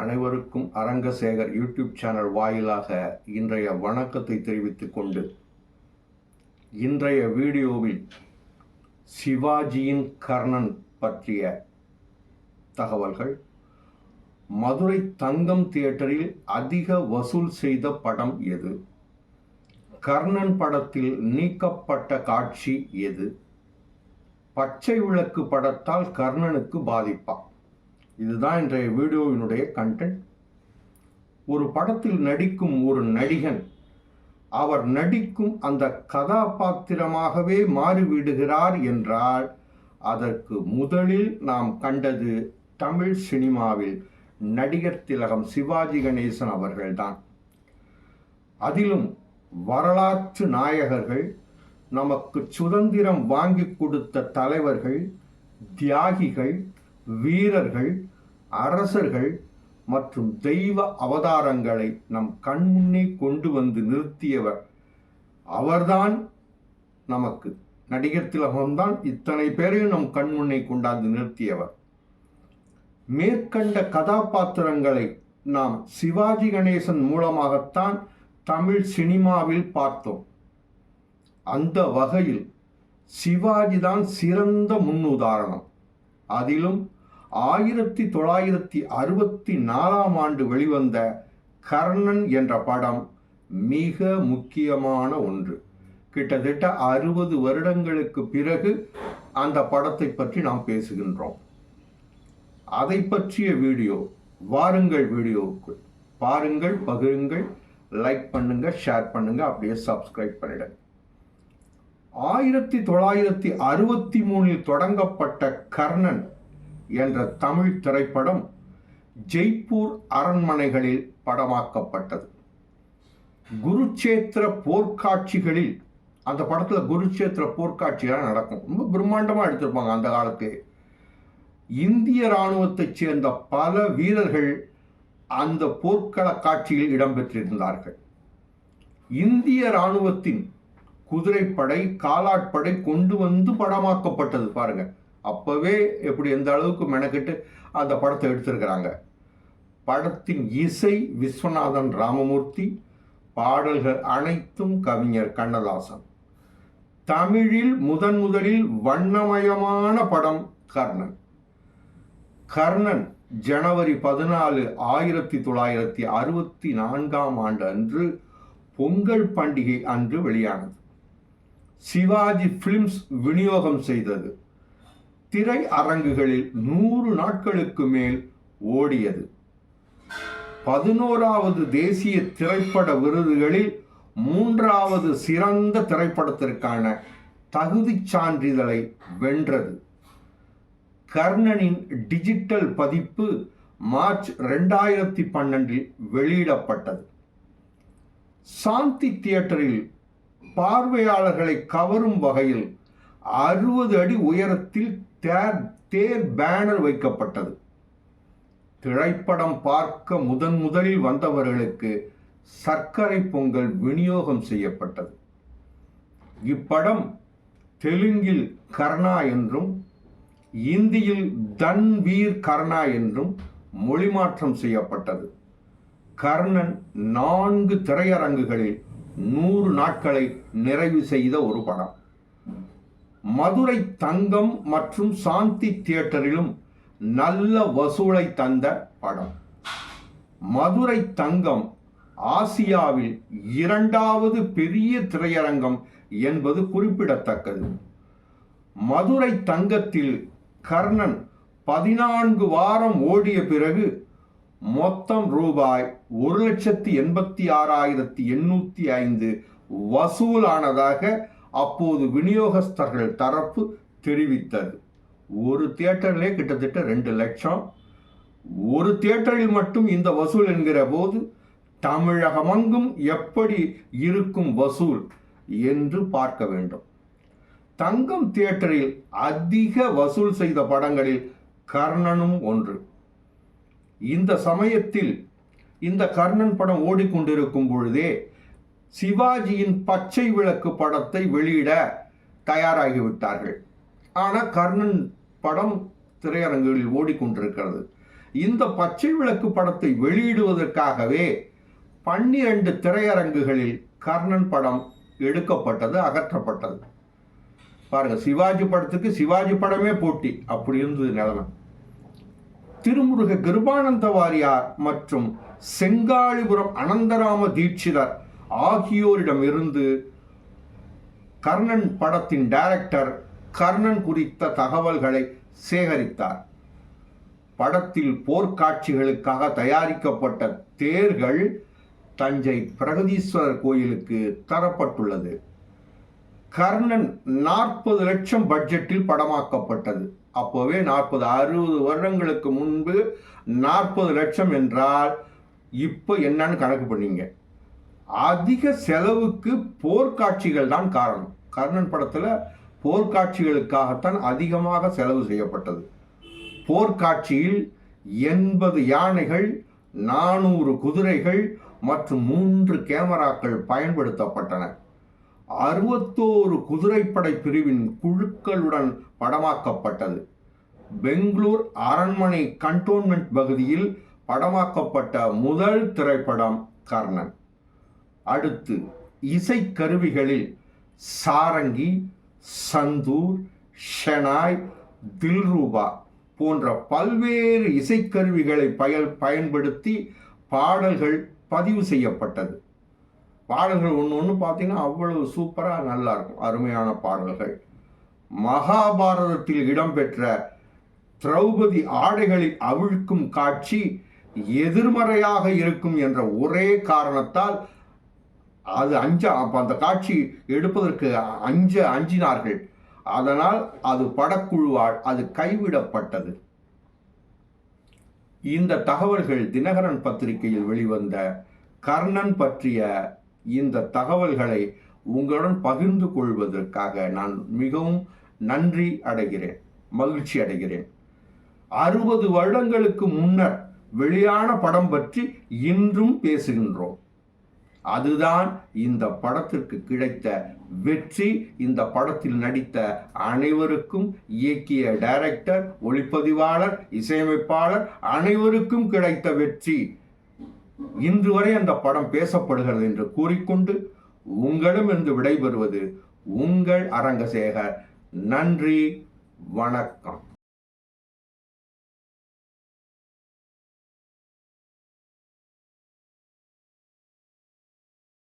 அனைவருக்கும் Arangasekar YouTube channel வாயிலாக இன்றைய வணக்கத்தை தெரிவித்துக் கொண்டு இன்றைய வீடியோவில் சிவாஜியின் கர்ணன் பற்றிய தகவல்கள். மதுரை தங்கம் தியேட்டரில் அதிக வசூல் செய்த படம் எது? கர்ணன் படத்தில் நீக்கப்பட்ட காட்சி எது? பச்சை விளக்கு படத்தால் கர்ணனுக்கு பாதிப்பா? இதுதான் இன்றைய வீடியோவினுடைய கண்டென்ட் ஒரு படத்தில் நடிக்கும் ஒரு நடிகன் அவர் நடிக்கும் அந்த கதாபாத்திரமாகவே மாறிவிடுகிறார் என்றால் அதற்கு முதலில் நாம் கண்டது தமிழ் சினிமாவில் நடிகர் திலகம் சிவாஜி கணேசன் அவர்கள்தான். அதிலும் வரலாற்று நாயகர்கள் நமக்கு சுதந்திரம் வாங்கி கொடுத்த தலைவர்கள் தியாகிகள் வீரர்கள் அரசர்கள் மற்றும் தெய்வ அவதாரங்களை நம் கண்முன்னே கொண்டு வந்து நிறுத்தியவர். அவர்தான் நமக்கு நடிகர் திலகம்தான். இத்தனை பேரையும் நம் கண்முன்னே கொண்டாந்து நிறுத்தியவர். மேற்கண்ட கதாபாத்திரங்களை நாம் சிவாஜி கணேசன் மூலமாகத்தான் தமிழ் சினிமாவில் பார்த்தோம். அந்த வகையில் சிவாஜி தான் சிறந்த முன்னுதாரணம். அதிலும் ஆயிரத்தி தொள்ளாயிரத்தி அறுபத்தி நாலாம் ஆண்டு வெளிவந்த கர்ணன் என்ற படம் மிக முக்கியமான ஒன்று. கிட்டத்தட்ட அறுபது வருடங்களுக்கு பிறகு அந்த படத்தை பற்றி நாம் பேசுகின்றோம். அதை பற்றிய வீடியோ வாருங்கள் வீடியோவுக்கு. பாருங்கள் பகிருங்கள் லைக் பண்ணுங்க ஷேர் பண்ணுங்க அப்படியே சப்ஸ்கிரைப் பண்ணிடுங்க. ஆயிரத்தி தொள்ளாயிரத்தி அறுபத்தி மூணில் தொடங்கப்பட்ட கர்ணன் என்ற தமிழ் திரைப்படம் ஜெய்ப்பூர் அரண்மனைகளில் படமாக்கப்பட்டது. குருச்சேத்திர போர்க்காட்சிகளில் அந்த படத்தில் குருச்சேத்திர போர்க்காட்சியெல்லாம் நடக்கும். ரொம்ப பிரம்மாண்டமாக எடுத்திருப்பாங்க அந்த காலத்தே இந்திய இராணுவத்தைச் சேர்ந்த பல வீரர்கள் அந்த போர்க்கள காட்சியில் இடம்பெற்றிருந்தார்கள். இந்திய இராணுவத்தின் குதிரைப்படை காலாட்படை கொண்டு வந்து படமாக்கப்பட்டது பாருங்கள் அப்போவே எப்படி எந்த அளவுக்கு மெனக்கிட்டு அந்த படத்தை எடுத்திருக்கிறாங்க. படத்தின் இசை விஸ்வநாதன் ராமமூர்த்தி பாடல்கள் அனைத்தும் கவிஞர் கண்ணதாசன். தமிழில் முதன் முதலில் வண்ணமயமான படம் கர்ணன். கர்ணன் ஜனவரி பதினாலு ஆயிரத்தி தொள்ளாயிரத்தி அறுபத்தி நான்காம் ஆண்டு அன்று பொங்கல் பண்டிகை அன்று வெளியானது. சிவாஜி ஃபிலிம்ஸ் விநியோகம் செய்தது. திரை அரங்குகளில் நூறு நாட்களுக்கு மேல் ஓடியது. பதினோராவது தேசிய திரைப்பட விருதுகளில் மூன்றாவது சிறந்த திரைப்படத்திற்கான தகுதிச் சான்றிதழை வென்றது. கர்ணனின் டிஜிட்டல் பதிப்பு மார்ச் ரெண்டாயிரத்தி பன்னெண்டில் வெளியிடப்பட்டது. சாந்தி தியேட்டரில் பார்வையாளர்களை கவரும் வகையில் அறுபது அடி உயரத்தில் தேர் தேர் பேனர் வைக்கப்பட்டது. திரைப்படம் பார்க்க முதன் முதலில் வந்தவர்களுக்கு சர்க்கரை பொங்கல் விநியோகம் செய்யப்பட்டது. இப்படம் தெலுங்கில் கர்ணா என்றும் இந்தியில் தன்வீர் கர்ணா என்றும் மொழிமாற்றம் செய்யப்பட்டது. கர்ணன் நான்கு திரையரங்குகளில் நூறு நாட்களை நிறைவு செய்த ஒரு படம். மதுரை தங்கம் மற்றும் சாந்தி தியேட்டரிலும் நல்ல வசூலை தந்த படம். மதுரை தங்கம் ஆசியாவில் இரண்டாவது பெரிய திரையரங்கம் என்பது குறிப்பிடத்தக்கது. மதுரை தங்கத்தில் கர்ணன் பதினான்கு வாரம் ஓடிய பிறகு மொத்தம் ரூபாய் ஒரு லட்சத்தி எண்பத்தி ஆறாயிரத்தி எண்ணூற்றி ஐந்து வசூலானதாக அப்போது விநியோகஸ்தர்கள் தரப்பு தெரிவித்தது. ஒரு தியேட்டரிலே கிட்டத்தட்ட ரெண்டு லட்சம். ஒரு தியேட்டரில் மட்டும் இந்த வசூல் என்கிற போது தமிழகமங்கும் எப்படி இருக்கும் வசூல் என்று பார்க்க வேண்டும். தங்கம் தியேட்டரில் அதிக வசூல் செய்த படங்களில் கர்ணனும் ஒன்று. இந்த சமயத்தில் இந்த கர்ணன் படம் ஓடிக்கொண்டிருக்கும் பொழுதே சிவாஜியின் பச்சை விளக்கு படத்தை வெளியிட தயாராகிவிட்டார்கள். ஆனால் கர்ணன் படம் திரையரங்குகளில் ஓடிக்கொண்டிருக்கிறது. இந்த பச்சை விளக்கு படத்தை வெளியிடுவதற்காகவே பன்னிரண்டு திரையரங்குகளில் கர்ணன் படம் எடுக்கப்பட்டது அகற்றப்பட்டது. பாருங்க சிவாஜி படத்துக்கு சிவாஜி படமே போட்டி. அப்படி இருந்தது நிலைமை. திருமுருக கிருபானந்த வாரியார் மற்றும் செங்காளிபுரம் அனந்தராம தீட்சிதர் ஆகியோரிடமிருந்து கர்ணன் படத்தின் டைரக்டர் கர்ணன் குறித்த தகவல்களை சேகரித்தார். படத்தில் போர்க்காட்சிகளுக்காக தயாரிக்கப்பட்ட தேர்கள் தஞ்சை பிரகதீஸ்வரர் கோயிலுக்கு தரப்பட்டுள்ளது. கர்ணன் நாற்பது லட்சம் பட்ஜெட்டில் படமாக்கப்பட்டது. அப்போவே நாற்பது அறுபது வருடங்களுக்கு முன்பு நாற்பது லட்சம் என்றால் இப்போ என்னன்னு கணக்கு பண்ணீங்க. அதிக செலவுக்கு போர்க்காட்சிகள் தான் காரணம். கர்ணன் படத்தில் போர்க்காட்சிகளுக்காகத்தான் அதிகமாக செலவு செய்யப்பட்டது. போர்க்காட்சியில் எண்பது யானைகள் நானூறு குதிரைகள் மற்றும் மூன்று கேமராக்கள் பயன்படுத்தப்பட்டன. அறுபத்தோரு குதிரைப்படை பிரிவின் குழுக்களுடன் படமாக்கப்பட்டது. பெங்களூர் அரண்மனை கண்டோன்மெண்ட் பகுதியில் படமாக்கப்பட்ட முதல் திரைப்படம் கர்ணன். அடுத்து இசைக்கருவிகளில் சாரங்கி சந்தூர் ஷெனாய் தில்ரூபா போன்ற பல்வேறு இசைக்கருவிகளை பயல் பயன்படுத்தி பாடல்கள் பதிவு செய்யப்பட்டது. பாடல்கள் ஒன்று ஒன்று பார்த்தீங்கன்னா அவ்வளவு சூப்பராக நல்லாயிருக்கும் அருமையான பாடல்கள். மகாபாரதத்தில் இடம்பெற்ற திரௌபதி ஆடைகளில் அவிழ்க்கும் காட்சி எதிர்மறையாக இருக்கும் என்ற ஒரே காரணத்தால் அது அஞ்ச அப்போ அந்த காட்சி எடுப்பதற்கு அஞ்ச அஞ்சினார்கள். அதனால் அது படக்குழுவால் அது கைவிடப்பட்டது. இந்த தகவல்கள் தினகரன் பத்திரிகையில் வெளிவந்த கர்ணன் பற்றிய இந்த தகவல்களை உங்களுடன் பகிர்ந்து கொள்வதற்காக நான் மிகவும் நன்றி அடைகிறேன் மகிழ்ச்சி அடைகிறேன். அறுபது வருடங்களுக்கு முன்னர் வெளியான படம் பற்றி இன்றும் பேசுகின்றோம். அதுதான் இந்த படத்திற்கு கிடைத்த வெற்றி. இந்த படத்தில் நடித்த அனைவருக்கும் இயக்கிய டைரக்டர் ஒளிப்பதிவாளர் இசையமைப்பாளர் அனைவருக்கும் கிடைத்த வெற்றி. இன்று வரை அந்த படம் பேசப்படுகிறது என்று கூறிக்கொண்டு உங்களும் இன்று விடைபெறுவது உங்கள் அரங்கசேகர். நன்றி வணக்கம்.